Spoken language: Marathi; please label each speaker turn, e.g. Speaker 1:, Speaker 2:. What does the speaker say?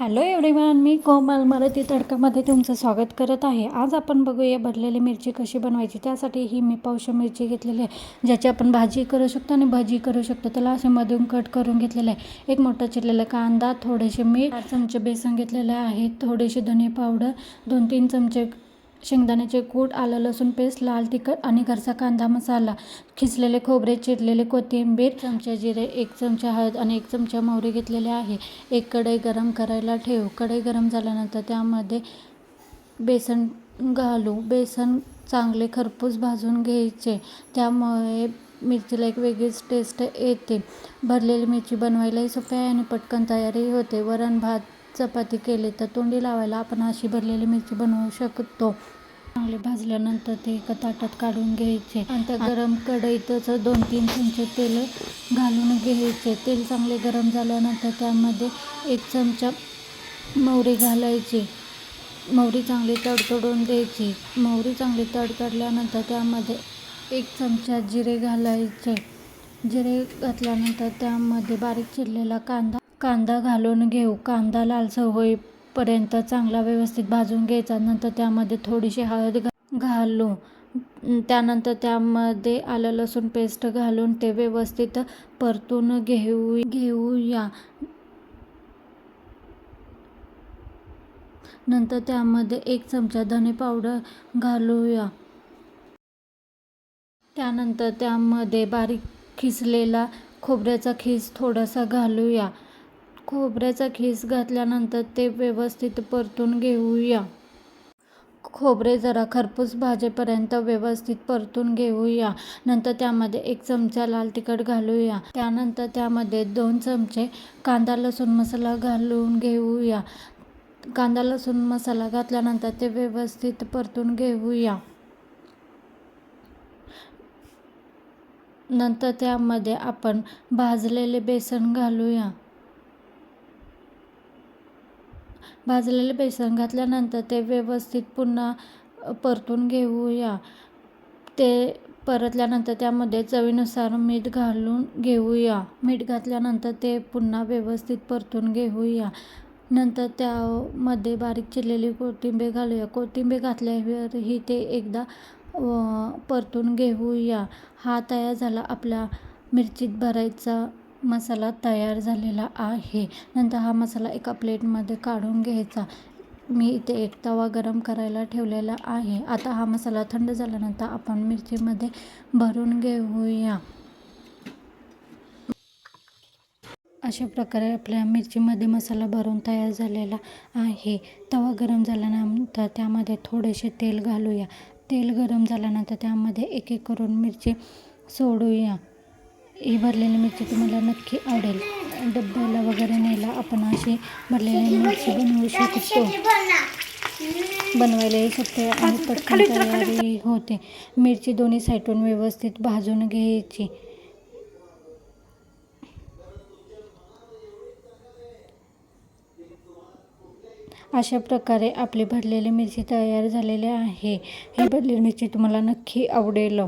Speaker 1: हॅलो एव्हरीवन मी कोमल मराठी तडकामध्ये तुमचं स्वागत करत आहे. आज आपण बघूया भरलेली मिरची कशी बनवायची. त्यासाठी ही मी पावशा मिरची घेतलेली आहे ज्याची आपण भाजी करू शकतो आणि भजी करू शकतो. त्याला असे मधून कट करून घेतलेलं आहे. एक मोठा चिरलेला कांदा थोडेसे मीठ चार चमचे बेसन घेतलेले आहे थोडेसे धने पावडर दोन तीन चमचे शेंगदाण्याचे कूट आलं लसूण पेस्ट लाल तिखट आणि घरचा कांदा मसाला खिसलेले खोबरे चिरलेले कोथिंबीर चमचा जिरे एक चमचा हळद आणि एक चमचा मोहरी घेतलेले आहे. एक कढई गरम करायला ठेवू. कढई गरम झाल्यानंतर त्यामध्ये बेसन घालू. बेसन चांगले खरपूस भाजून घ्यायचे. त्यामुळे मिरचीला एक वेगळीच टेस्ट येते. भरलेली मिरची बनवायलाही सोपी आहे आणि पटकन तयारी होते. वरण भात चपाती केली तर तोंडी लावायला आपण अशी भरलेली मिरची बनवू शकतो. चांगले भाजल्यानंतर ते एका ताटात काढून घ्यायचे. आणि त्या गरम कढईतच दोन तीन चमचे तेल घालून घ्यायचे. तेल चांगले गरम झाल्यानंतर त्यामध्ये एक चमचा मोहरी घालायची. मोहरी चांगली तडतडून द्यायची मोहरी चांगली तडतडल्यानंतर त्यामध्ये एक चमचा जिरे घालायचे. जिरे घातल्यानंतर त्यामध्ये बारीक चिरलेला कांदा कांदा घालून घेऊ. कांदा लालसर होईपर्यंत चांगला व्यवस्थित भाजून घ्यायचा. नंतर त्यामध्ये थोडीशी हळद घालू. त्यानंतर त्यामध्ये आलं लसूण पेस्ट घालून ते व्यवस्थित परतून घेऊ घेऊया. नंतर त्यामध्ये एक चमचा धने पावडर घालूया. त्यानंतर त्यामध्ये बारीक खिसलेला खोबऱ्याचा खीस थोडासा घालूया. खोबऱ्याचा खीस घातल्यानंतर ते व्यवस्थित परतून घेऊया. खोबरे जरा खरपूस भाजेपर्यंत व्यवस्थित परतून घेऊया. नंतर त्यामध्ये एक चमचा लाल तिखट घालूया. त्यानंतर त्यामध्ये दोन चमचे कांदा लसूण मसाला घालून घेऊया. कांदा लसूण मसाला घातल्यानंतर ते व्यवस्थित परतून घेऊया. नंतर त्यामध्ये आपण भाजलेले बेसन घालूया. भाजलेले बेसन घातल्यानंतर ते व्यवस्थित पुन्हा परतून घेऊया. ते परतल्यानंतर त्यामध्ये चवीनुसार मीठ घालून घेऊया. मीठ घातल्यानंतर ते पुन्हा व्यवस्थित परतून घेऊया. नंतर त्यामध्ये बारीक चिरलेली कोथिंबीर घालूया. कोथिंबीर घातल्यावरही ते एकदा परतून घेऊया. हा तयार झाला आपला मिरचीत भरायचा मसाला तयार झालेला आहे. नंतर हा मसाला एका प्लेटमध्ये काढून घ्यायचा. मी इथे एक तवा गरम करायला ठेवलेला आहे. आता हा मसाला थंड झाल्यानंतर आपण मिरचीमध्ये भरून घेऊया. अशा प्रकारे आपल्या मिरचीमध्ये मसाला भरून तयार झालेला आहे. तवा गरम झाल्यानंतर त्यामध्ये थोडेसे तेल घालूया. तेल गरम झाल्यानंतर त्यामध्ये एक एक करून मिरची सोडूया. ही भरलेली मिरची तुम्हाला नक्की आवडेल. डब्याला वगैरे न्यायला आपण अशी भरलेली मिरची बनवू शकतो. बनवायलाही शकते आणि पटकन तयारी होते. मिरची दोन्ही साईडून व्यवस्थित भाजून घ्यायची. अशा प्रकारे आपली भरलेली मिरची तयार झालेली आहे. ही भरलेली मिरची तुम्हाला नक्की आवडेल.